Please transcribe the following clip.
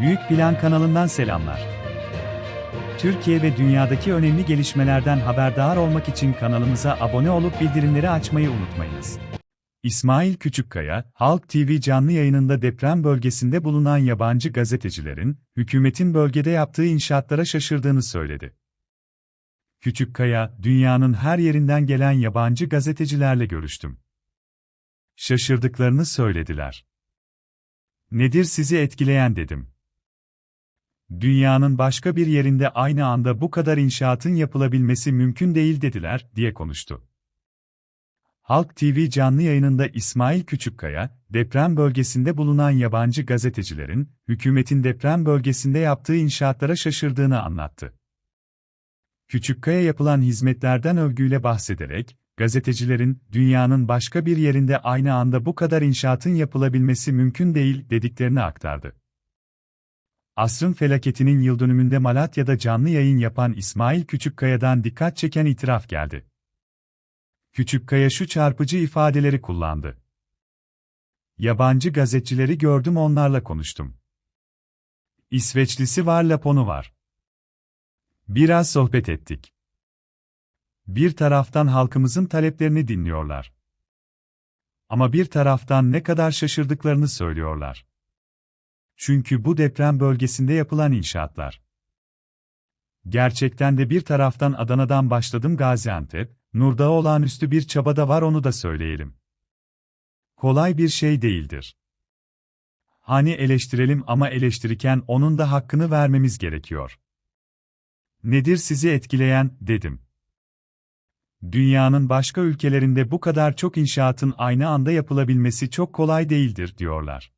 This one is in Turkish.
Büyük Plan kanalından selamlar. Türkiye ve dünyadaki önemli gelişmelerden haberdar olmak için kanalımıza abone olup bildirimleri açmayı unutmayınız. İsmail Küçükkaya, Halk TV canlı yayınında deprem bölgesinde bulunan yabancı gazetecilerin, hükümetin bölgede yaptığı inşaatlara şaşırdığını söyledi. Küçükkaya, dünyanın her yerinden gelen yabancı gazetecilerle görüştüm. Şaşırdıklarını söylediler. Nedir sizi etkileyen dedim. Dünyanın başka bir yerinde aynı anda bu kadar inşaatın yapılabilmesi mümkün değil dediler, diye konuştu. Halk TV canlı yayınında İsmail Küçükkaya, deprem bölgesinde bulunan yabancı gazetecilerin, hükümetin deprem bölgesinde yaptığı inşaatlara şaşırdığını anlattı. Küçükkaya yapılan hizmetlerden övgüyle bahsederek, gazetecilerin, dünyanın başka bir yerinde aynı anda bu kadar inşaatın yapılabilmesi mümkün değil dediklerini aktardı. Asrın felaketinin yıldönümünde Malatya'da canlı yayın yapan İsmail Küçükkaya'dan dikkat çeken itiraf geldi. Küçükkaya şu çarpıcı ifadeleri kullandı. Yabancı gazetecileri gördüm onlarla konuştum. İsveçlisi var Laponu var. Biraz sohbet ettik. Bir taraftan halkımızın taleplerini dinliyorlar. Ama bir taraftan ne kadar şaşırdıklarını söylüyorlar. Çünkü bu deprem bölgesinde yapılan inşaatlar. Gerçekten de bir taraftan Adana'dan başladım Gaziantep, Nur'da olağanüstü bir çaba da var onu da söyleyelim. Kolay bir şey değildir. Hani eleştirelim ama eleştirirken onun da hakkını vermemiz gerekiyor. Nedir sizi etkileyen, dedim. Dünyanın başka ülkelerinde bu kadar çok inşaatın aynı anda yapılabilmesi çok kolay değildir, diyorlar.